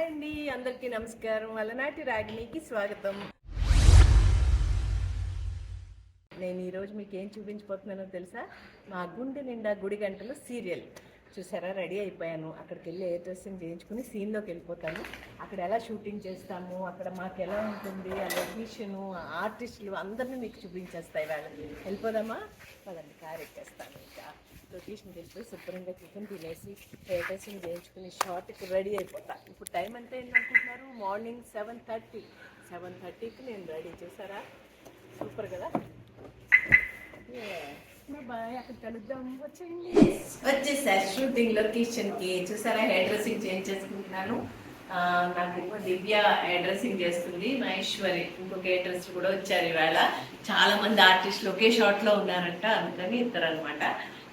Hi అండి అందరికీ నమస్కారం. అలనాటి రాగిణికి స్వాగతం. నేను ఈరోజు మీకు ఏం చూపించబోతున్నానో తెలుసా? మా గుండె నిండా గుడి గంటలు సీరియల్. చూసారా? రెడీ అయిపోయాను. అక్కడికి వెళ్ళి ఏ డ్రెస్సింగ్ చేయించుకుని సీన్లోకి వెళ్ళిపోతాను. అక్కడ ఎలా షూటింగ్ చేస్తాము? అక్కడ మాకు ఎలా ఉంటుంది? ఆ లొకేషను ఆర్టిస్టులు అందరినీ మీకు చూపించేస్తాయి వాళ్ళకి వెళ్ళిపోదామా? పదండి కార్ ఎక్కేస్తాను లొకేషన్ లొకేషన్కి శుభ్రంగా చికెన్ తినేసి హెయిర్ డ్రెస్సింగ్ చేయించుకుని షార్ట్కి రెడీ అయిపోతా. ఇప్పుడు టైం ఎంత ఏంటనుకుంటున్నారు మార్నింగ్ సెవెన్ థర్టీ. సెవెన్ థర్టీకి నేను రెడీ. చేశారా సూపర్ కదా? వచ్చేసారి అక్కడ షూటింగ్ లొకేషన్కి. చూసారా? హెయిర్ డ్రెస్సింగ్ చేంజ్ చేసుకుంటున్నాను. నాకు దివ్య హెయిర్ డ్రెస్సింగ్ చేస్తుంది మహేశ్వరి ఇంకొక హెయిర్ డ్రెస్ కూడా వచ్చారు ఇవాళ. చాలా మంది ఆర్టిస్టులు ఒకే షాట్లో ఉన్నారంట అందుకని ఇద్దరు అనమాట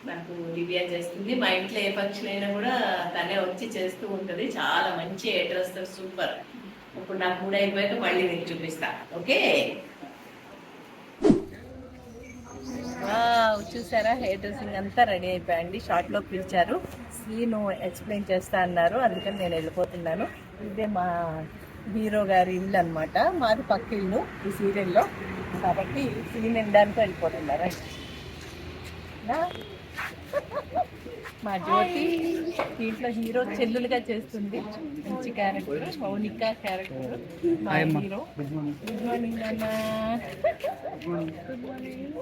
నాకు దివ్య చేస్తుంది. మా ఇంట్లో ఏ ఫంక్షన్ అయినా కూడా తనే వచ్చి చేస్తూ ఉంటుంది. చాలా మంచి అడ్రస్ డ్రెస్ సూపర్ ఇప్పుడు నాకు మూడు అయిపోయాక మళ్ళీ మీకు చూపిస్తా. ఓకే? చూసారా? హెయిర్ డ్రెస్సింగ్ అంతా రెడీ అయిపోయండి షార్ట్లో పిలిచారు. సీన్ ఎక్స్ప్లెయిన్ చేస్తా అన్నారు. అందుకని నేను వెళ్ళిపోతున్నాను. ఇదే మా హీరో గారి ఇల్లు అనమాట మాది పక్క ఇల్లు ఈ సీరియల్లో. కాబట్టి సీన్ వినడానికి వెళ్ళిపోతున్నారు? మా జ్యోతి దీంట్లో హీరో చెల్లులుగా చేస్తుంది. మంచి క్యారెక్టర్ మౌనిక క్యారెక్టర్ మా హీరో. గుడ్ మార్నింగ్ నాన్న. గుడ్ మార్నింగ్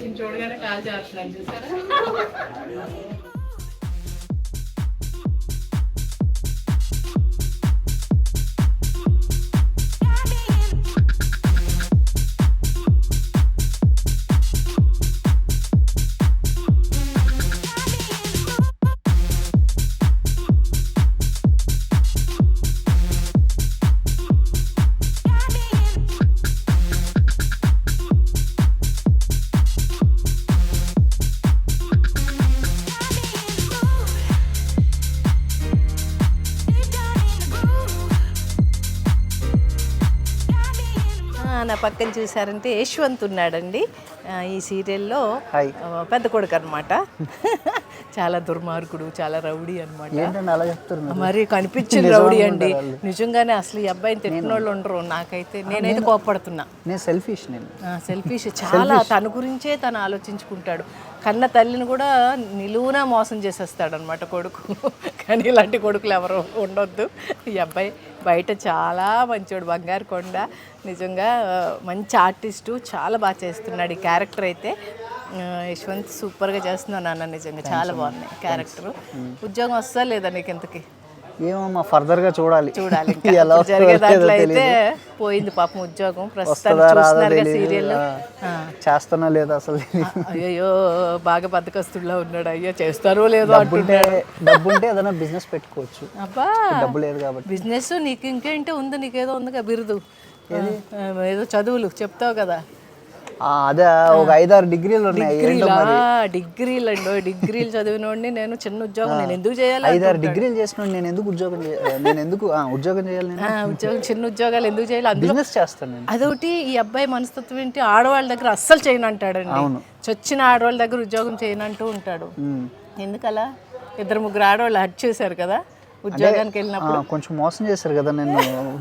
నేను చూడగానే కాల్ చేస్తున్నాను చూసారా? పక్కన చూసారంటే యశ్వంత్ ఉన్నాడండి. ఈ సీరియల్లో పెద్ద కొడుకు అనమాట చాలా దుర్మార్గుడు చాలా రౌడీ అనమాట మీరు? కనిపించిన రౌడీ అండి. నిజంగానే అసలు ఈ అబ్బాయిని తిట్టిన వాళ్ళు ఉండరు. నాకైతే నేనైతే కోపడుతున్నా నేను సెల్ఫిష్ నేను. సెల్ఫిష్ చాలా తన గురించే తను ఆలోచించుకుంటాడు. కన్న తల్లిని కూడా నిలువునా మోసం చేసేస్తాడు అనమాట కొడుకు. కానీ ఇలాంటి కొడుకులు ఎవరు ఉండొద్దు. ఈ అబ్బాయి బయట చాలా మంచోడు బంగారు కొండ. నిజంగా మంచి ఆర్టిస్టు చాలా బాగా చేస్తున్నాడు ఈ క్యారెక్టర్ అయితే. యశ్వంత్ సూపర్గా చేస్తున్నాను అన్న నిజంగా చాలా బాగున్నాయి క్యారెక్టర్. ఉద్యోగం వస్తా లేదా నీకు ఇంతకి? ఏమమ్మా ఫర్దర్గా చూడాలి. చూడాలి ఇంకా. ఎలా ఇప్పుడు జరిగే వస్తుందో దాంట్లో తెలియదు. అయితే పోయింది పాపం ఉద్యోగం. తెలియదు. సీరియల్ ఆ, చేస్తున్నా లేదా అసలు అయ్యో బాగా బద్దకస్తుల్లో ఉన్నాడు. అయ్యో చేస్తారో లేదో డబ్బుంటే డబ్బుంటే ఏదైనా బిజినెస్ పెట్టుకోవచ్చు. అబ్బా డబ్బు లేదు కాబట్టి. బిజినెస్ నీకు ఇంకేంటి ఉంది? నీకేదో ఉందిగా బిరుదు. ఆ, ఏదో చదువులు చెప్తావు కదా. అదే ఒక ఐదారు డిగ్రీలు ఉన్నాయి డిగ్రీలా? అండి డిగ్రీలు చదివినోడిని నేను చిన్న ఉద్యోగం నేను ఎందుకు చేయాలి ఐదారు డిగ్రీలు చేసిన నేను ఎందుకు ఉద్యోగం నేను ఎందుకు ఉద్యోగం చేయాలి ఉద్యోగం చిన్న ఉద్యోగాలు ఎందుకు చేయాలి? అందులో బిజినెస్ చేస్తాను అదొకటి ఈ అబ్బాయి మనస్తత్వం ఏంటి? ఆడవాళ్ళ దగ్గర అస్సలు చేయను అంటాడండి అవును. చచ్చిన ఆడవాళ్ళ దగ్గర ఉద్యోగం చేయనంటూ ఉంటాడు. ఉమ్. ఎందుకలా? ఇద్దరు ముగ్గురు ఆడవాళ్ళు హట్ చేశారు కదా? ఉద్యోగానికి వెళ్ళినప్పుడు. కొంచెం మోసం చేశారు కదా నేను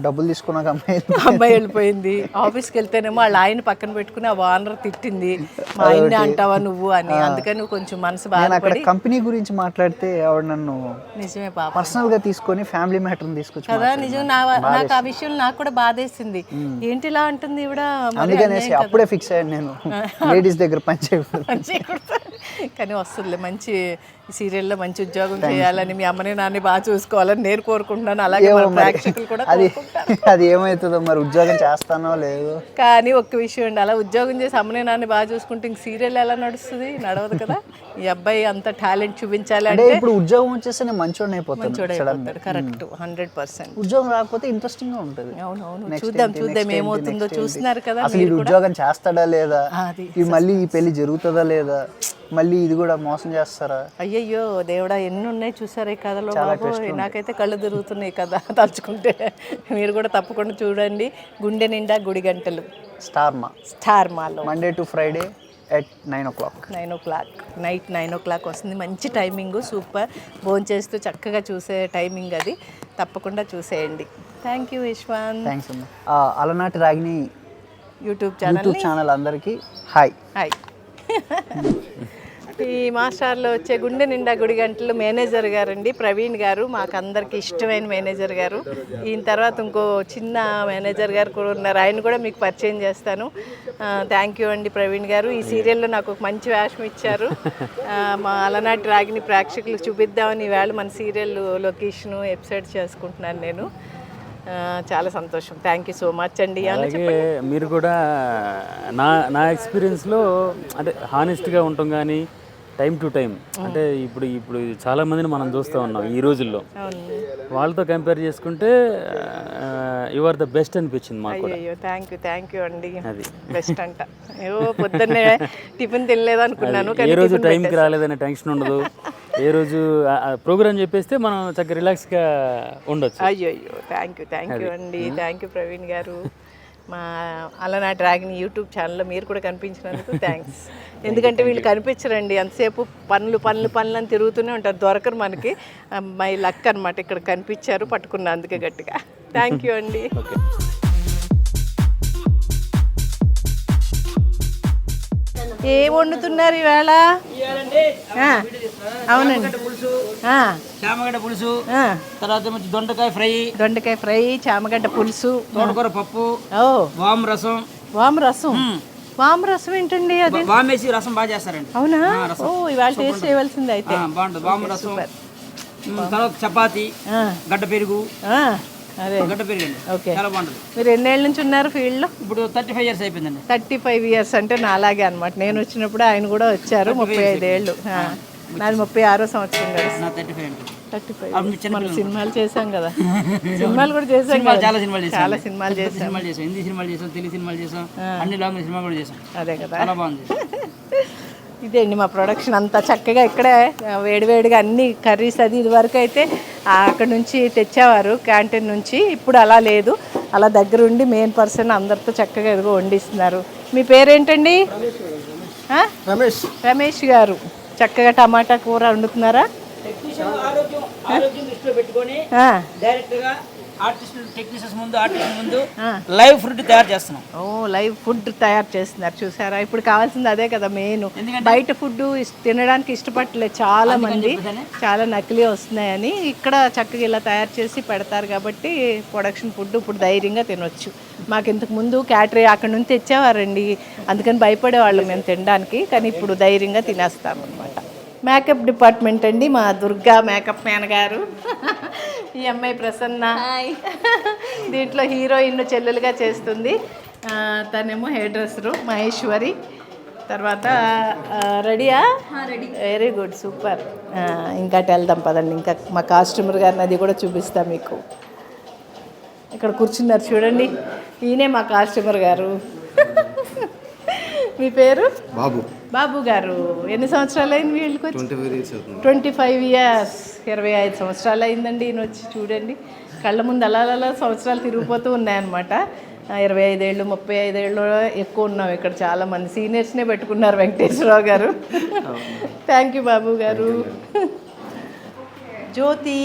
డబ్బులు తీసుకున్నాక అమ్మాయి అమ్మాయి వెళ్ళిపోయింది. ఆఫీస్కి వెళ్తేనేమో వాళ్ళ ఆయన పక్కన పెట్టుకుని ఆ ఓనర్ తిట్టింది. మా ఆయన్ని అంటావా నువ్వు? అని. అందుకని కొంచెం మనసు అక్కడ బాధపడి కంపెనీ గురించి మాట్లాడితే ఆవిడ నన్ను నిజమే పాప. పర్సనల్గా తీసుకొని ఫ్యామిలీ మ్యాటర్ని తీసుకొచ్చి కదా నిజం. నాకు ఆ విషయం నాకు కూడా బాధేసింది. ఏంటి ఇలా అంటుంది ఇవిడ అందుకనేసి అప్పుడే ఫిక్స్ అయ్యాను నేను. లేడీస్ దగ్గర పని చేయకూడదు. కానీ వస్తుందిలే మంచి సీరియల్లో మంచి ఉద్యోగం చేయాలని మీ అమ్మని నాన్ని బాగా చూసుకోవాలని నేను కోరుకుంటున్నాను. అలాగే ప్రేక్షకులు కూడా అది అది ఏమవుతుందో మరి ఉద్యోగం చేస్తానో లేదు. కానీ ఒక్క విషయం అండి అలా ఉద్యోగం చేసి అమ్మని నాన్ని బాగా చూసుకుంటే ఇంక సీరియల్ ఎలా నడుస్తుంది? నడవదు కదా. ఈ అబ్బాయి అంత టాలెంట్ చూపించాలి అంటే ఇప్పుడు ఉద్యోగం వచ్చేస్తే నేను మంచోడిని అయిపోతాను చూడైపోతాడు కరెక్ట్ హండ్రెడ్ పర్సెంట్ ఉద్యోగం రాకపోతే ఇంట్రెస్టింగ్గా ఉంటుంది. అవునవును. చూద్దాం చూద్దాం ఏమవుతుందో? చూస్తున్నారు కదా అసలు ఉద్యోగం చేస్తాడా లేదా? ఈ మళ్ళీ ఈ పెళ్ళి జరుగుతుందా లేదా? మళ్ళీ ఇది కూడా మోసం చేస్తారా? అయ్యో అయ్యయ్యో దేవుడా ఎన్ని ఉన్నాయి చూసారా ఈ కథలో బాబు నాకైతే కళ్ళు తిరుగుతున్నాయి కదా తలుచుకుంటే. మీరు కూడా తప్పకుండా చూడండి. గుండె నిండా గుడి గంటలు. స్టార్ మా స్టార్ మాలో Monday to Friday at nine o'clock. Nine o'clock. Night nine o'clock వస్తుంది. మంచి టైమింగ్. సూపర్. భోంచేస్తూ చక్కగా చూసే టైమింగ్ అది. తప్పకుండా చూసేయండి. థ్యాంక్ యూ యశ్వంత్ థ్యాంక్స్ అమ్మా. Alanati Ragini YouTube channel channel అందరికీ హాయ్. హాయ్. ఈ మాస్టర్లో వచ్చే గుండె నిండా గుడి గంటలు మేనేజర్ గారండి ప్రవీణ్ గారు మాకు అందరికి ఇష్టమైన మేనేజర్ గారు. ఈయన తర్వాత ఇంకో చిన్న మేనేజర్ గారు కూడా ఉన్నారు. ఆయన కూడా మీకు పరిచయం చేస్తాను. థ్యాంక్ యూ అండి ప్రవీణ్ గారు. ఈ సీరియల్లో నాకు ఒక మంచి వేషం ఇచ్చారు. మా అలనాటి రాగిని ప్రేక్షకులకు చూపిద్దామని ఈవేళ మన సీరియల్ లొకేషను ఎపిసోడ్ చేసుకుంటున్నాను నేను. చాలా సంతోషం. థ్యాంక్ యూ సో మచ్ అండి. అలాగే మీరు కూడా నా నా ఎక్స్పీరియన్స్లో అంటే హానెస్ట్గా ఉంటాం కానీ టైం టు టైం. అంటే ఇప్పుడు ఇప్పుడు చాలా మందిని మనం చూస్తూ ఉన్నాం ఈ రోజుల్లో. వాళ్ళతో కంపేర్ చేసుకుంటే యు ఆర్ ద బెస్ట్ అనిపించింది మాకు అయ్యో థ్యాంక్ యూ థ్యాంక్ యూ అండి. అది. బెస్ట్ అంట. అయ్యో పొద్దున్నే టిఫిన్ తినలేదు అనుకున్నాను ఏ రోజు టైంకి రాలేదనే టెన్షన్ ఉండదు. ఏ రోజు ప్రోగ్రామ్ చెప్పేస్తే మనం చక్కగా రిలాక్స్గా ఉండొచ్చు. అయ్యో అయ్యో థ్యాంక్ యూ థ్యాంక్ యూ అండి. Thank you Praveen garu. మా అలనాటి డ్రాగన్ యూట్యూబ్ ఛానల్లో మీరు కూడా కనిపించినందుకు థ్యాంక్స్ ఎందుకంటే వీళ్ళు కనిపించరండి. అంతసేపు పనులు పనులు పనులు అని తిరుగుతూనే ఉంటారు. దొరకరు మనకి. మై లక్ అనమాట ఇక్కడ కనిపించారు పట్టుకున్నా అందుకే గట్టిగా. థ్యాంక్ యూ అండి. ఏం వండుతున్నారు ఈవేళ? ఆ, అవునండి. చామగడ్డ పులుసు. తర్వాత దొండకాయ ఫ్రై. దొండకాయ ఫ్రై చామగడ్డ పులుసు. తోటకూర పప్పు. ఓ. వాము రసం. వామ రసం? వామ రసం ఏంటండి అది? వాము వేసి రసం బాగా చేస్తారండి. అవునా? ఓ ఇవాళ టేస్ట్ చేయవలసింది అయితే. బాగుంటుంది. వాము రసం. తర్వాత చపాతి గడ్డ పెరుగు. గడ్డ చాలా బాగుంటుంది. మీరు ఎన్నేళ్ళ నుంచి ఉన్నారు ఫీల్డ్లో? ఇప్పుడు థర్టీ ఫైవ్ ఇయర్స్ అయిపోయిందండి. థర్టీ ఫైవ్ ఇయర్స్ అంటే నా అలాగే అనమాట నేను వచ్చినప్పుడు ఆయన కూడా వచ్చారు ముప్పై ఐదేళ్ళు నాది ముప్పై ఆరో సంవత్సరం కదా. నా థర్టీ ఫైవ్. థర్టీ మనం సినిమాలు చేసాం కదా. సినిమాలు కూడా చేసాం చాలా సినిమాలు చేసాం చాలా సినిమాలు చేసాం సినిమాలు చేసాం హిందీ సినిమాలు చేసాం తెలుగు సినిమాలు చేసాం అన్ని లాంగ్వేజ్ సినిమాలు కూడా చేసాం అదే కదా. చాలా బాగుంది. ఇదే అండి మా ప్రొడక్షన్ అంతా చక్కగా ఇక్కడే వేడివేడిగా అన్ని కర్రీస్ అది ఇదివరకు అయితే అక్కడ నుంచి తెచ్చేవారు క్యాంటీన్ నుంచి. ఇప్పుడు అలా లేదు. అలా దగ్గర ఉండి మెయిన్ పర్సన్ అందరితో చక్కగా ఇదిగో వండిస్తున్నారు. మీ పేరేంటండి? రమేష్. రమేష్ గారు. చక్కగా టమాటా కూర వండుతున్నారా? టెక్నీషియన్స్ ముందు ఆర్టిస్ట్ ముందు లైవ్ ఫుడ్ తయారు చేస్తున్నాం. ఓ లైవ్ ఫుడ్ తయారు చేస్తున్నారు. చూసారా? ఇప్పుడు కావాల్సింది అదే కదా మెయిన్. బయట ఫుడ్ తినడానికి ఇష్టపడలేదు చాలా మంది. చాలా నకిలీ వస్తున్నాయని ఇక్కడ చక్కగా ఇలా తయారు చేసి పెడతారు కాబట్టి ప్రొడక్షన్ ఫుడ్ ఇప్పుడు ధైర్యంగా తినొచ్చు. మాకు ఇంతకు ముందు క్యాటరీ అక్కడ నుంచి తెచ్చేవారండి. అందుకని భయపడేవాళ్ళం మేము తినడానికి. కానీ ఇప్పుడు ధైర్యంగా తినేస్తాం అనమాట మేకప్ డిపార్ట్మెంట్ అండి మా దుర్గా మేకప్ మ్యాన్ గారు. ఈ అమ్మాయి ప్రసన్న. దీంట్లో హీరోయిన్ చెల్లెలుగా చేస్తుంది. తనేమో హెయిర్ డ్రెస్సరు మహేశ్వరి. తర్వాత రెడీయా? వెరీ గుడ్ సూపర్ ఇంకా వెళ్దాం పదండి. ఇంకా మా కాస్ట్యూమర్ గారిని అది కూడా చూపిస్తా మీకు. ఇక్కడ కూర్చున్నారు చూడండి. ఈయనే మా కాస్ట్యూమర్ గారు. మీ పేరు? బాబు. బాబు గారు ఎన్ని సంవత్సరాలు అయింది వీళ్ళకి వచ్చి? ట్వంటీ ఫైవ్ ఇయర్స్ ఇరవై ఐదు సంవత్సరాలు అయిందండి ఈయన వచ్చి చూడండి. కళ్ళ ముందు అలా అలా సంవత్సరాలు తిరిగిపోతూ ఉన్నాయన్నమాట. ఇరవై ఐదేళ్ళు ముప్పై ఐదేళ్ళు ఎక్కువ ఉన్నాం ఇక్కడ చాలా మంది. సీనియర్స్నే పెట్టుకున్నారు వెంకటేశ్వరరావు గారు. థ్యాంక్ యూ బాబు గారు. జ్యోతి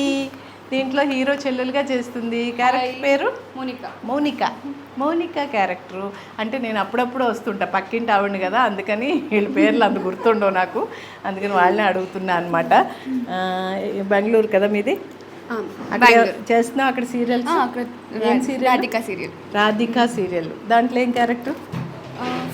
దీంట్లో హీరో చెల్లెలుగా చేస్తుంది. క్యారెక్టర్ పేరు? మౌనిక. మౌనిక. మౌనిక క్యారెక్టరు. అంటే నేను అప్పుడప్పుడు వస్తుంటా. పక్కింటి ఆవిడని కదా అందుకని వీళ్ళ పేర్లు అంత గుర్తుండవు నాకు. అందుకని వాళ్ళని అడుగుతున్నా అనమాట బెంగళూరు కదా మీది? చేస్తున్నావు అక్కడ serial Radhika serial Radhika serial దాంట్లో ఏం క్యారెక్టర్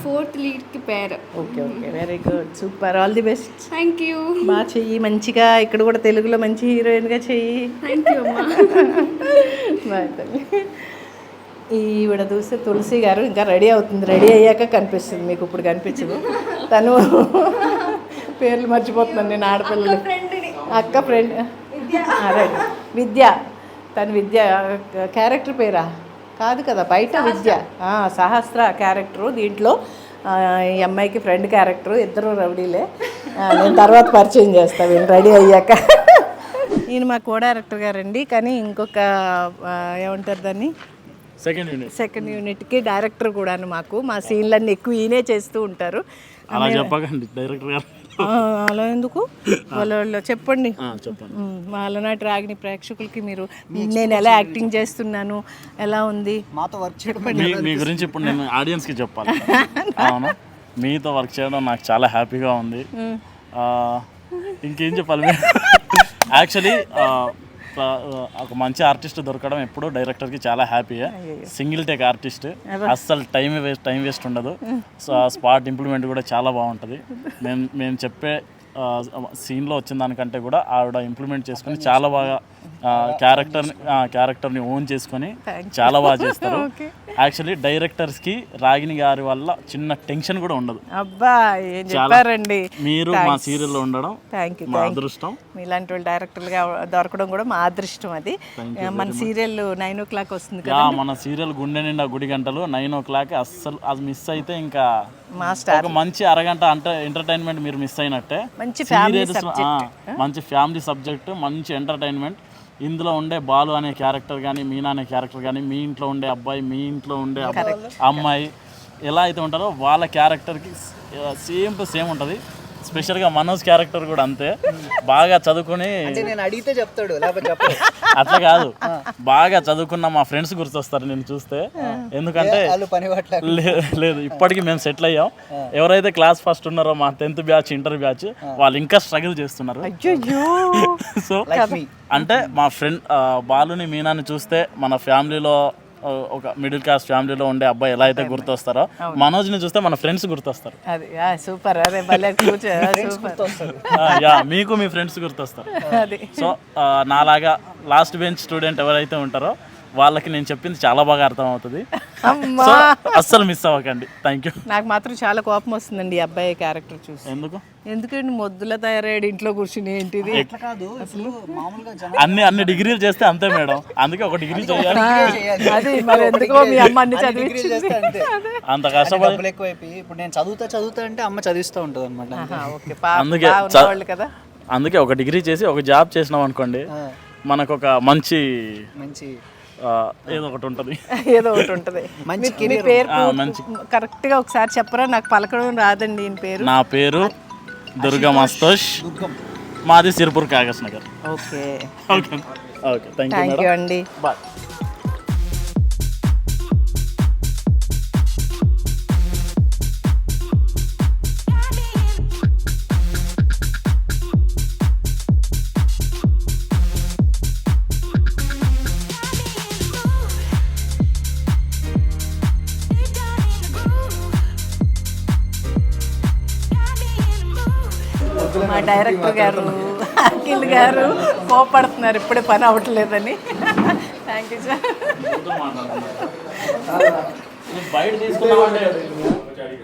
ఫోర్త్ లీడ్కి పేరు. Okay okay. Very good super all the best thank you బాగా చెయ్యి మంచిగా ఇక్కడ కూడా తెలుగులో మంచి హీరోయిన్గా చెయ్యి. థ్యాంక్ యూ అమ్మా. బాయ్. ఈవిడ చూస్తే తులసి గారు ఇంకా రెడీ అవుతుంది. రెడీ అయ్యాక కనిపిస్తుంది మీకు ఇప్పుడు కనిపించదు. తను పేర్లు మర్చిపోతున్నాను నేను ఆడపిల్లలు. అక్క ఫ్రెండ్. రైట్ విద్య. తను విద్య క్యారెక్టర్ పేరా? కాదు కదా బయట విద్య. సహస్ర క్యారెక్టరు దీంట్లో. ఈ అమ్మాయికి ఫ్రెండ్ క్యారెక్టర్ ఇద్దరు రౌడీలే. నేను తర్వాత పరిచయం చేస్తా వీళ్ళు రెడీ అయ్యాక. ఈయన మా కో డైరెక్టర్ గారండి. కానీ ఇంకొక ఏమంటారు దాన్ని? సెకండ్ యూనిట్ సెకండ్ యూనిట్కి డైరెక్టర్ కూడాను మాకు. మా సీన్లన్నీ ఎక్కువ ఈయనే చేస్తూ ఉంటారు. అలా చెప్పకండి డైరెక్టర్ గారు. ఆ, అలా ఎందుకు? వాళ్ళ వాళ్ళు చెప్పండి. అలనాటి రాగిని ప్రేక్షకులకి మీరు నేను ఎలా యాక్టింగ్ చేస్తున్నాను ఎలా ఉంది? మాతో వర్క్ చేయడం మీ గురించి ఇప్పుడు నేను ఆడియన్స్కి చెప్పాలి. అవును? మీతో వర్క్ చేయడం నాకు చాలా హ్యాపీగా ఉంది. ఆ, ఇంకేం చెప్పాలి? యాక్చువల్లీ ఒక మంచి ఆర్టిస్ట్ దొరకడం ఎప్పుడు డైరెక్టర్కి చాలా హ్యాపీయే సింగిల్ టేక్ ఆర్టిస్ట్ అస్సలు టైం వేస్ట్ టైం వేస్ట్ ఉండదు. సో స్పాట్ ఇంప్లిమెంట్ కూడా చాలా బాగుంటుంది. మేము మేము చెప్పే సీన్లో వచ్చిన దానికంటే కూడా ఆవిడ ఇంప్లిమెంట్ చేసుకొని చాలా బాగా క్యారెక్టర్ క్యారెక్టర్ని ఓన్ చేసుకొని చాలా బాగా చేస్తారు. యాక్చువల్లీ డైరెక్టర్స్కి రాగిని గారి వల్ల చిన్న టెన్షన్ కూడా ఉండదు. అబ్బా ఏం చెప్పారండి. మీరు మా సీరియల్లో ఉండడం థ్యాంక్ యూ మా అదృష్టం. మీలాంటి వాళ్ళు డైరెక్టర్లుగా దొరకడం కూడా మా అదృష్టం అది. మన సీరియల్ నైన్ ఓ క్లాక్ వస్తుంది కదా మన సీరియల్ గుండె నిండా గుడి గంటలు నైన్ ఓ క్లాక్ అస్సలు అది మిస్ అయితే ఇంకా ఒక మంచి అరగంట అంటే ఎంటర్టైన్మెంట్ మీరు మిస్ అయినట్టే. మంచి ఫ్యామిలీ మంచి ఫ్యామిలీ సబ్జెక్ట్ మంచి ఎంటర్టైన్మెంట్ ఇందులో ఉండే బాలు అనే క్యారెక్టర్ కానీ మీనా అనే క్యారెక్టర్ కానీ మీ ఇంట్లో ఉండే అబ్బాయి మీ ఇంట్లో ఉండే అబ్బాయి అమ్మాయి ఎలా అయితే ఉంటారో వాళ్ళ క్యారెక్టర్కి సేమ్ టు సేమ్ ఉంటుంది. స్పెషల్గా మనోజ్ క్యారెక్టర్ కూడా అంతే. బాగా చదువుకొని అంటే నేను అడిగితే చెప్తాడు లేకపోతే అట్లా కాదు. బాగా చదువుకున్న మా ఫ్రెండ్స్ గుర్తొస్తారు నేను చూస్తే. ఎందుకంటే లేదు ఇప్పటికి మేము సెటిల్ అయ్యాం. ఎవరైతే క్లాస్ ఫస్ట్ ఉన్నారో మా టెన్త్ బ్యాచ్ ఇంటర్ బ్యాచ్ వాళ్ళు ఇంకా స్ట్రగుల్ చేస్తున్నారు. అయ్యో సో అంటే మా ఫ్రెండ్ బాలుని మీనాని చూస్తే మన ఫ్యామిలీలో ఒక మిడిల్ క్లాస్ ఫ్యామిలీలో ఉండే అబ్బాయి ఎలా అయితే గుర్తొస్తారో మనోజ్ని చూస్తే మన ఫ్రెండ్స్ గుర్తొస్తారు. అది సూపర్ అరే యా మీకు మీ ఫ్రెండ్స్ గుర్తొస్తారు. అది. సో నాలాగా లాస్ట్ బెంచ్ స్టూడెంట్ ఎవరైతే ఉంటారో వాళ్ళకి నేను చెప్పింది చాలా బాగా అర్థమవుతుంది అమ్మా. సో అస్సలు మిస్ అవ్వకండి. థ్యాంక్ యూ నాకు మాత్రం చాలా కోపం వస్తుందండి ఈ అబ్బాయి క్యారెక్టర్ చూసి. ఎందుకు? ఎందుకండి మొద్దుల తయారయ్యాడు ఇంట్లో కూర్చుని ఏంటిది? కాదు ఇప్పుడు మామూలుగా జనం అన్ని అన్ని డిగ్రీలు చేస్తే అంతే మేడం. అందుకే ఒక డిగ్రీ చేయాలి. అది. మరి ఎందుకో మీ అమ్మ అన్ని డిగ్రీ చదివించింది. చేస్తే అంతే. అంత కష్టపడి ఎక్కువైపోయి ఇప్పుడు నేను చదువుతా చదువుతా అంటే అమ్మ చదివిస్తూ ఉంటుంది అనమాట అందుకే కదా. అందుకే ఒక డిగ్రీ చేసి ఒక జాబ్ చేసినాం అనుకోండి మనకు ఒక మంచి మంచి ఏదో ఒకటి ఉంటుంది. ఏదో ఒకటి ఉంటది. మంచి మీ- పేరు కరెక్ట్గా ఒకసారి చెప్పరా? నాకు పలకడం రాదండి ఈయన పేరు. నా పేరు దుర్గా మస్తోష్. మాది Sirpur Kagaz Nagar okay. Okay. Okay thank you thank madam you అండి. బాయ్ మా డైరెక్టర్ గారు అఖిల్ గారు కోపడుతున్నారు ఇప్పుడే పని అవ్వట్లేదని థ్యాంక్ యూ సార్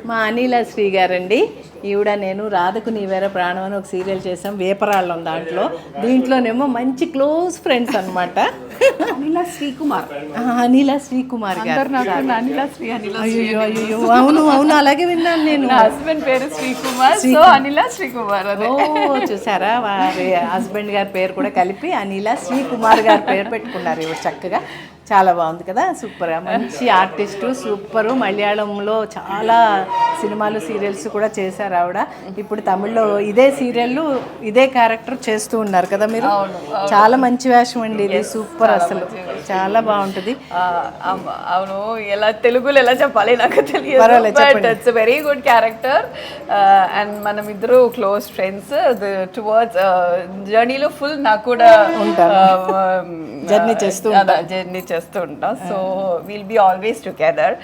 మా అనిల శ్రీ గారండి. ఈవిడ నేను రాధకు నీవేర ప్రాణం అని ఒక సీరియల్ చేసాం వేపరాళ్ళం దాంట్లో. దీంట్లోనేమో మంచి క్లోజ్ ఫ్రెండ్స్ అనమాట అనిల శ్రీకుమార్. అనిల శ్రీకుమార్ గారు. అనిల శ్రీ అనిల అయ్యో అయ్యో అవును అవును అలాగే విన్నాను నేను. హస్బెండ్ పేరు శ్రీకుమార్ సో అనిల శ్రీకుమార్ ఓ చూసారా? వారి హస్బెండ్ గారి పేరు కూడా కలిపి అనిల శ్రీకుమార్ గారి పేరు పెట్టుకున్నారు ఇవి చక్కగా. చాలా బాగుంది కదా సూపర్ మంచి ఆర్టిస్టు సూపరు. మలయాళంలో చాలా సినిమాలు సీరియల్స్ కూడా చేశారు ఆవిడ. ఇప్పుడు తమిళ్ళో ఇదే సీరియల్ ఇదే క్యారెక్టర్ చేస్తూ ఉన్నారు కదా మీరు? చాలా మంచి వేషం అండి ఇది. సూపర్ అసలు. చాలా బాగుంటుంది. అవును. ఎలా తెలుగులో ఎలా చెప్పాలి నాకు తెలియదు but. It's very good character and మనం ఇద్దరు క్లోజ్ ఫ్రెండ్స్ టువర్డ్స్ జర్నీలో ఫుల్ నాకు కూడా Journey చేస్తూ జర్నీ చేస్తూ ఉంటాం. So will be always together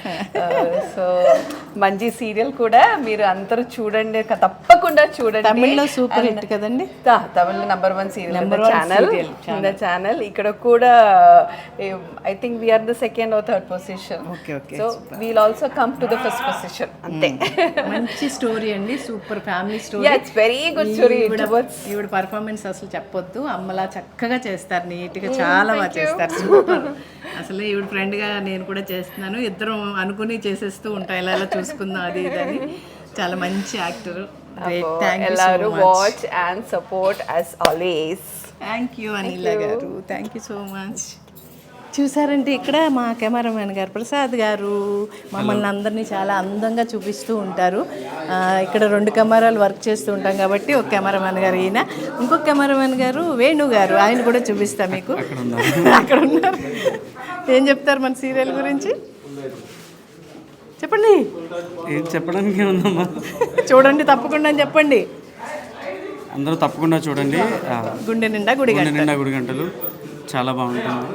so మంచి సీరియల్ కూడా మీరు అందరూ చూడండి తప్పకుండా చూడండి. తమిళ్ళో సూపర్ హిట్ కదండి? Tamil number one serial channel channel ఇక్కడ కూడా I think we're the second or third position so we'll also come to the first position అంతే మంచి స్టోరీ అండి super family story it's very good story ఈవిడ performance అసలు చెప్పొద్దు. అమ్మలా చక్కగా చేస్తారు నీట్గా చాలా బాగా చేస్తారు. సూపర్ అసలు ఈవిడ ఫ్రెండ్గా నేను కూడా చేస్తున్నాను. ఇద్దరం అనుకుని చేసేస్తూ ఉంటాయి ఇలా ఇలా చూసుకుందాం అది ఇదని చాలా మంచి actor. Watch and support us us thank you you Anila garu. Thank you so much చూసారంటే ఇక్కడ మా కెమెరామెన్ గారు ప్రసాద్ గారు మమ్మల్ని అందరినీ చాలా అందంగా చూపిస్తూ ఉంటారు. ఇక్కడ రెండు కెమెరాలు వర్క్ చేస్తూ ఉంటాం కాబట్టి ఒక కెమెరామెన్ గారు ఈయన ఇంకొక కెమెరామెన్ గారు వేణు గారు. ఆయన కూడా చూపిస్తా మీకు. అక్కడ ఉన్నారు. ఏం చెప్తారు మన సీరియల్ గురించి? చెప్పండి. ఏం చెప్పడానికి ఉందమ్మా చూడండి తప్పకుండా చెప్పండి. అందరూ తప్పకుండా చూడండి. గుండె నిండా గుడి గుండె నిండా గుడి గంటలు. చాలా బాగుంటుంది.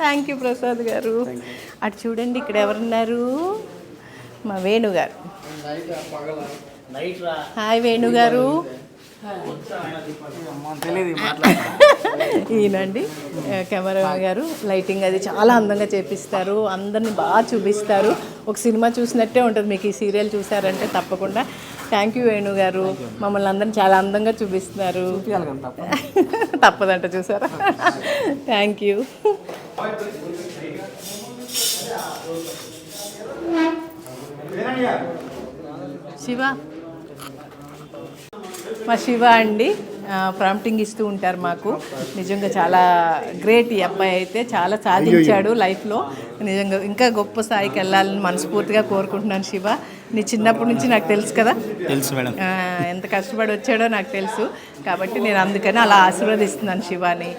థ్యాంక్ యూ ప్రసాద్ గారు. అటు చూడండి ఇక్కడ ఎవరున్నారు? మా వేణు గారు. హాయ్ వేణు గారు. ఈయనండి కెమెరా గారు. లైటింగ్ అది చాలా అందంగా చేపిస్తారు. అందరిని బాగా చూపిస్తారు. ఒక సినిమా చూసినట్టే ఉంటుంది. మీకు ఈ సీరియల్ చూసారంటే తప్పకుండా థ్యాంక్ యూ వేణు గారు. మమ్మల్ని అందరిని చాలా అందంగా చూపిస్తున్నారు. తప్పదంట చూసారా? Thank you Shiva. మా శివ అండి. ప్రాంప్టింగ్ ఇస్తూ ఉంటారు మాకు. నిజంగా చాలా గ్రేట్ ఈ అబ్బాయి అయితే. చాలా సాధించాడు లైఫ్లో నిజంగా ఇంకా గొప్ప స్థాయికి వెళ్ళాలని మనస్ఫూర్తిగా కోరుకుంటున్నాను శివ. నీ చిన్నప్పటి నుంచి నాకు తెలుసు కదా? తెలుసు మేడం. ఎంత కష్టపడి వచ్చాడో నాకు తెలుసు. కాబట్టి నేను అందుకని అలా ఆశీర్వదిస్తున్నాను శివాని.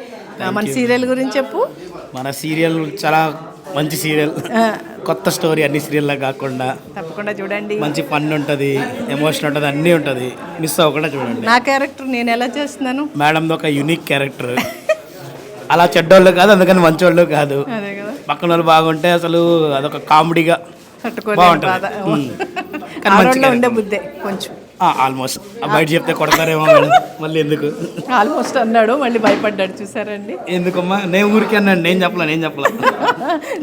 మన సీరియల్ గురించి చెప్పు. మన సీరియల్ చాలా మంచి సీరియల్ కొత్త స్టోరీ అన్ని సీరియల్లా కాకుండా తప్పకుండా చూడండి. మంచి ఫన్ ఉంటుంది ఎమోషన్ ఉంటుంది అన్నీ ఉంటుంది. మిస్ అవ్వకుండా చూడండి. నా క్యారెక్టర్ నేను ఎలా చేస్తున్నాను? మేడంది ఒక యునిక్ క్యారెక్టర్ అలా చెడ్డోళ్ళు కాదు అందుకని మంచోళ్ళు కాదు. పక్కన వాళ్ళు బాగుంటే అసలు అదొక కామెడీగా బాగుంటుంది. ఉండే. బుద్ధే కొంచెం. ఆల్మోస్ట్ బయట చెప్తే కొడతారేమో మేడం మళ్ళీ ఎందుకు? ఆల్మోస్ట్ అన్నాడు మళ్ళీ భయపడ్డాడు చూసారండి. ఎందుకమ్మా? నేను ఊరికే అన్నాను నేను చెప్పలే నేను చెప్పలే.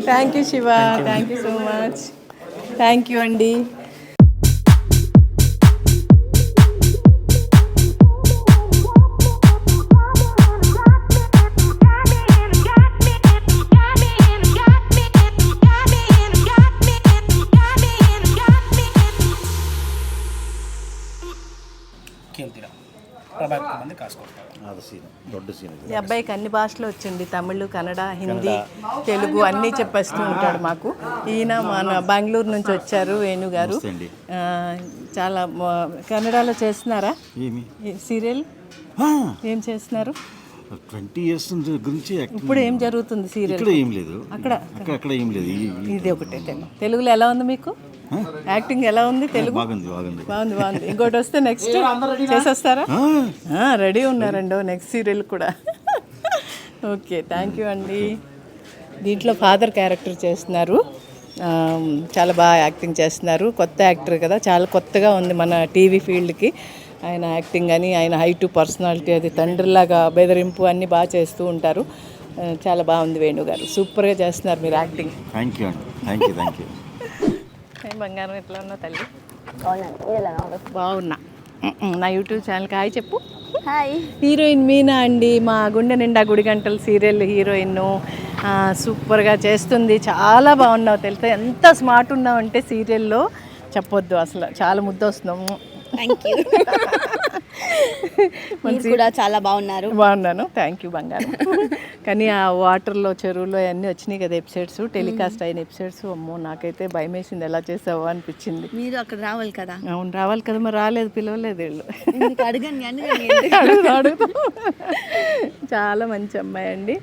Thank you Shiva thank you so much thank you అండి. మంది కాసుకోవాలి ఈ అబ్బాయికి అన్ని భాషలు వచ్చింది. తమిళ్ కన్నడ హిందీ తెలుగు అన్నీ చెప్పేస్తూ ఉంటాడు మాకు. ఈయన మన బెంగళూరు నుంచి వచ్చారు వేణు గారు. చాలా కన్నడలో చేస్తున్నారా? ఏమి? ఈ సీరియల్? ఏం చేస్తున్నారు? ట్వంటీ ఇయర్స్ గురించి యాక్టింగ్ ఇప్పుడు ఏం జరుగుతుంది సీరియల్? ఇక్కడ ఏం లేదు. అక్కడ. అక్కడ అక్కడ ఏం లేదు. ఇది ఒకటే తెలుగు తెలుగులో ఎలా ఉంది మీకు? యాక్టింగ్ ఎలా ఉంది తెలుగు? బాగుంది బాగుంది. బాగుంది బాగుంది. ఇంకోటి వస్తే నెక్స్ట్ చేసేస్తారా? రెడీ ఉన్నారండి నెక్స్ట్ సీరియల్ కూడా. ఓకే థ్యాంక్ యూ అండి. దీంట్లో ఫాదర్ క్యారెక్టర్ చేస్తున్నారు. చాలా బాగా యాక్టింగ్ చేస్తున్నారు. కొత్త యాక్టర్ కదా చాలా కొత్తగా ఉంది మన టీవీ ఫీల్డ్కి ఆయన యాక్టింగ్ అని ఆయన హైటు పర్సనాలిటీ అది తండ్రిలాగా బెదిరింపు అన్నీ బాగా చేస్తూ ఉంటారు. చాలా బాగుంది వేణు గారు సూపర్గా చేస్తున్నారు మీరు యాక్టింగ్ థ్యాంక్ యూ అండి. థ్యాంక్ యూ థ్యాంక్ యూ బంగారం ఎట్లా ఉన్నా తల్లి. బాగున్నా. నా యూట్యూబ్ ఛానల్కి హాయ్ చెప్పు. హాయ్. హీరోయిన్ మీనా అండి మా గుండె నిండా గుడి గంటల సీరియల్ హీరోయిన్ సూపర్గా చేస్తుంది. చాలా బాగున్నావు తెలుసా? ఎంత స్మార్ట్ ఉన్నావు అంటే సీరియల్లో చెప్పొద్దు అసలు. చాలా ముద్ద వస్తున్నాము థ్యాంక్ యూ మీరు కూడా చాలా బాగున్నారు. బాగున్నాను. థ్యాంక్ యూ బంగారం. కానీ ఆ వాటర్లో చెరువులో అన్నీ వచ్చినాయి కదా ఎపిసోడ్స్ టెలికాస్ట్ అయిన ఎపిసోడ్స్ అమ్మో నాకైతే భయం వేసింది ఎలా చేసావో అనిపించింది. మీరు అక్కడ రావాలి కదా. అవును రావాలి కదా. మరి రాలేదు పిలవలేదు వీళ్ళు. అడగండి అడుగుతా చాలా మంచి అమ్మాయి అండి.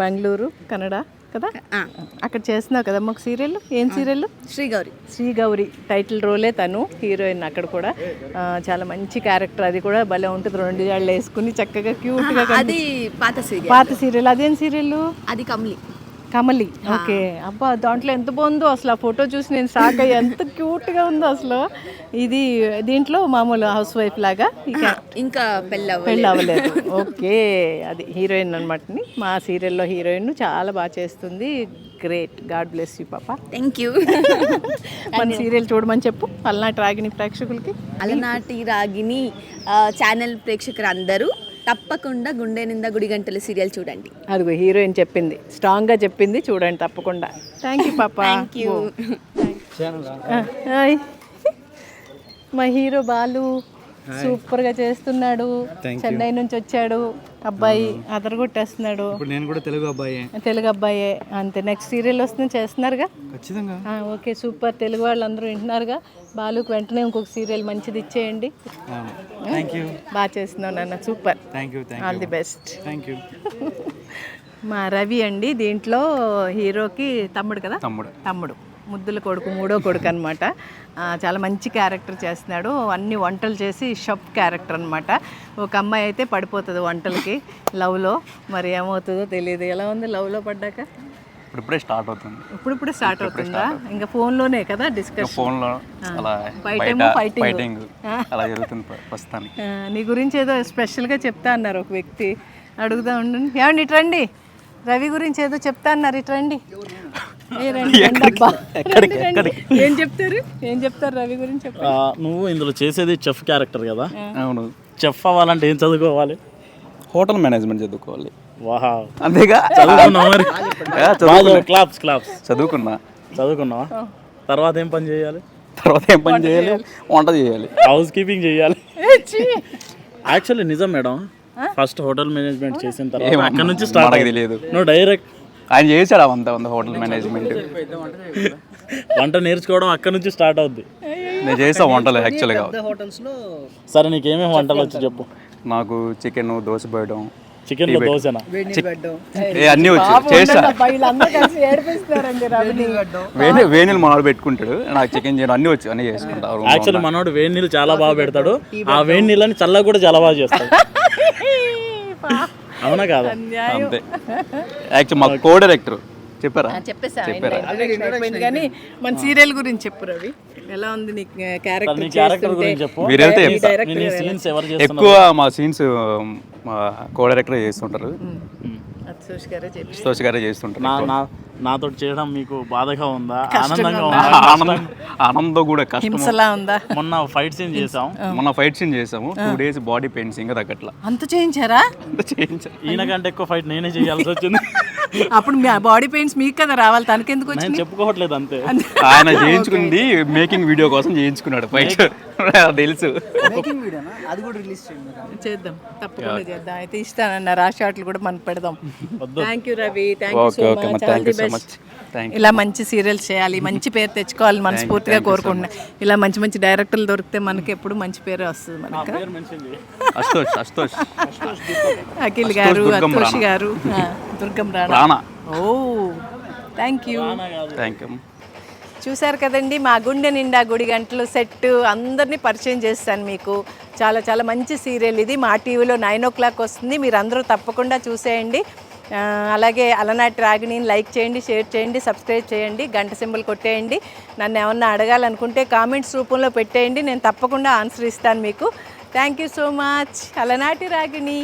బెంగళూరు కన్నడ కదా? అక్కడ చేస్తున్నావు కదా ఒక సీరియల్? ఏం సీరియల్? శ్రీ గౌరి శ్రీ గౌరి టైటిల్ రోలే తను హీరోయిన్ అక్కడ కూడా. చాలా మంచి క్యారెక్టర్ అది కూడా భలే ఉంటుంది. రెండు జాళ్ళు వేసుకుని చక్కగా క్యూట్గా అది పాత సీరియల్. పాత సీరియల్. అదేం సీరియల్? అది కమ్లి. కమలి. ఓకే. అబ్బా దాంట్లో ఎంత బాగుందో అసలు ఆ ఫోటో చూసి నేను షాక్ అయ్యి. ఎంత క్యూట్గా ఉందో అసలు. ఇది దీంట్లో మామూలు హౌస్ వైఫ్ లాగా ఇక పెళ్ళి పెళ్ళి అవ్వలేదు ఓకే. అది హీరోయిన్ అనమాట మా సీరియల్లో హీరోయిన్ చాలా బాగా చేస్తుంది. గ్రేట్ గాడ్ బ్లెస్ యూ పాప. థ్యాంక్ యూ మన సీరియల్ చూడమని చెప్పు. పల్నాటి రాగిని ప్రేక్షకులకి. అలనాటి రాగిని ఛానల్ ప్రేక్షకులు అందరూ తప్పకుండా గుండె నిండా గుడి గంటల సీరియల్ చూడండి. అదిగో హీరోయిన్ చెప్పింది. స్ట్రాంగ్గా చెప్పింది చూడండి తప్పకుండా. థ్యాంక్ యూ పాప థ్యాంక్ యూ హాయ్ మా హీరో బాలు సూపర్గా చేస్తున్నాడు. చెన్నై నుంచి వచ్చాడు. అబ్బాయి అదరగొట్టేస్తున్నాడు. ఇప్పుడు నేను కూడా తెలుగు అబ్బాయి. తెలుగు అబ్బాయే. అంతే నెక్స్ట్ సీరియల్ వస్తుంది చేస్తున్నారుగా? ఖచ్చితంగా. Okay super. తెలుగు వాళ్ళు అందరూ వింటున్నారుగా. బాలుకు వెంటనే ఇంకొక సీరియల్ మంచిది ఇచ్చేయండి. బాగా చేస్తున్నావు నాన్న సూపర్. ఆల్ ది బెస్ట్ మా రవి అండి దీంట్లో హీరోకి తమ్ముడు కదా? తమ్ముడు. తమ్ముడు. ముద్దుల కొడుకు మూడో కొడుకు అనమాట చాలా మంచి క్యారెక్టర్ చేస్తున్నాడు. అన్ని వంటలు చేసి షప్ క్యారెక్టర్ అనమాట ఒక అమ్మాయి అయితే పడిపోతుంది వంటలకి. లవ్లో. మరి ఏమవుతుందో తెలియదు ఎలా ఉంది లవ్లో పడ్డాక? ఇప్పుడిప్పుడే స్టార్ట్ అవుతుంది. ఇప్పుడిప్పుడు స్టార్ట్ అవుతుందా? ఇంకా ఫోన్లోనే కదా డిస్కషన్ ఫోన్లో అలా ఫైటింగ్ ఫైటింగ్ అలా జరుగుతుంది ప్ర- ప్రస్తుతానికి. నీ గురించి ఏదో స్పెషల్గా చెప్తా అన్నారు ఒక వ్యక్తి. అడుగుదా ఉండండి ఏమండి ఇటు రండి. రవి గురించి ఏదో చెప్తా అన్నారు. ఇటు రండి. ఏ చెప్తారు? ఏం చెప్తారు రవి గురించి నువ్వు ఇందులో చేసేది చెఫ్ క్యారెక్టర్ కదా? అవును. చెఫ్ అవ్వాలంటే ఏం చదువుకోవాలి? హోటల్ మేనేజ్మెంట్ చదువుకోవాలి. వాహా. అంతేగా? చదువుకున్నావా మరి? ఆ, చదువుకున్నా. Claps claps. చదువుకున్నా. చదువుకున్నావా? తర్వాత ఏం పని చేయాలి? తర్వాత ఏం పని చేయాలి? వంట చేయాలి. హౌస్ కీపింగ్ చేయాలి. యాక్చువల్లీ నిజం మేడం. ఫస్ట్ హోటల్ మేనేజ్మెంట్ చేసిన తర్వాత అక్కడ నుంచి స్టార్ట్ తెలియదు. నువ్వు డైరెక్ట్ ఆయన చేశాడు అవంతా వంద హోటల్ మేనేజ్మెంట్. వంట నేర్చుకోవడం అక్కడ నుంచి స్టార్ట్ అవుద్ది. నేను చేసా వంటలు యాక్చువల్గా సరే నీకేమేమి వంటలు వచ్చి చెప్పు. నాకు చికెన్ దోశ పోయడం చికెన్లో దోశనా? ఏ అన్నీ వచ్చు చేసా. వేణి వేణిలు మనవాడు పెట్టుకుంటాడు. నాకు చికెన్ చేయడం అన్నీ వచ్చు అన్నీ చేసుకుంటా room లో యాక్చువల్లీ ఉన్నా. మనోడు వేడి నీళ్ళు చాలా బాగా పెడతాడు. ఆ వేడి నీళ్ళని చల్లగా కూడా చాలా బాగా చేస్తాడు అవునా కాదా? అంతే. యాక్చువల్ మా కో డైరెక్టర్ చెప్పారా? చెప్పేసా అయిపోయింది కానీ మన సీరియల్ గురించి చెప్పు రవి. ఎలా ఉంది నీ క్యారెక్టర్ నీ క్యారెక్టర్ గురించి చెప్పు. మీరు వెళ్తే సీన్స్ ఎవరు? చేస్తున్నారు? ఎక్కువ మా సీన్స్ మా కో డైరెక్టర్ చేస్తుంటారు. అత్సోష్ గారే చెప్పి సంతోష్ గారే చేస్తుంటారు నా నా నాతో చేయడం మీకు బాధగా ఉందా? ఆనందంగా ఉందా? ఆనందం ఆనందం కూడా కష్టం. మొన్న ఫైట్ సీన్ చేసాం మొన్న ఫైట్ సీన్ చేసాము టూ డేస్ బాడీ పెయిన్స్ ఇంకా తగ్గట్లా. అంత చేయించారా? అంత ఈయన కంటే ఎక్కువ ఫైట్ నేనే చేయాల్సి వచ్చింది. అప్పుడు మీ బాడీ పెయిన్స్ మీకు కదా రావాలి తనకెందుకు వచ్చింది? చెప్పుకోవట్లేదు అంతే. ఆయన చేయించుకుంది మేకింగ్ వీడియో కోసం చేయించుకున్నాడు ఫైట్. తెలుసు. అది కూడా రిలీజ్. చేద్దాం. తప్పకుండా చేద్దాం. అయితే ఇస్తానన్నారు ఆ షాట్లు కూడా మనం పెడదాం. Thank you Ravi thank you so much much thank ఇలా మంచి సీరియల్స్ చేయాలి మంచి పేరు తెచ్చుకోవాలి మనస్ఫూర్తిగా కోరుకుంటున్నా. ఇలా మంచి మంచి డైరెక్టర్లు దొరికితే మనకి ఎప్పుడు మంచి పేరు వస్తుంది మనకు. అఖిల్ గారు దుర్గం అతోషి రాణా. గారు. దుర్గం రాణా. ఓ థ్యాంక్ యూ థ్యాంక్ యూ చూశారు కదండి మా గుండె నిండా గుడి గంటలు సెట్ అందరినీ పరిచయం చేస్తాను మీకు. చాలా చాలా మంచి సీరియల్ ఇది. మా టీవీలో నైన్ ఓ క్లాక్ వస్తుంది. మీరు అందరూ తప్పకుండా చూసేయండి. అలాగే అలనాటి రాగిణిని లైక్ చేయండి షేర్ చేయండి సబ్స్క్రైబ్ చేయండి గంట సింబల్ కొట్టేయండి. నన్ను ఏమన్నా అడగాలనుకుంటే కామెంట్స్ రూపంలో పెట్టేయండి. నేను తప్పకుండా ఆన్సర్ ఇస్తాను మీకు. Thank you so much. Alanati Ragini.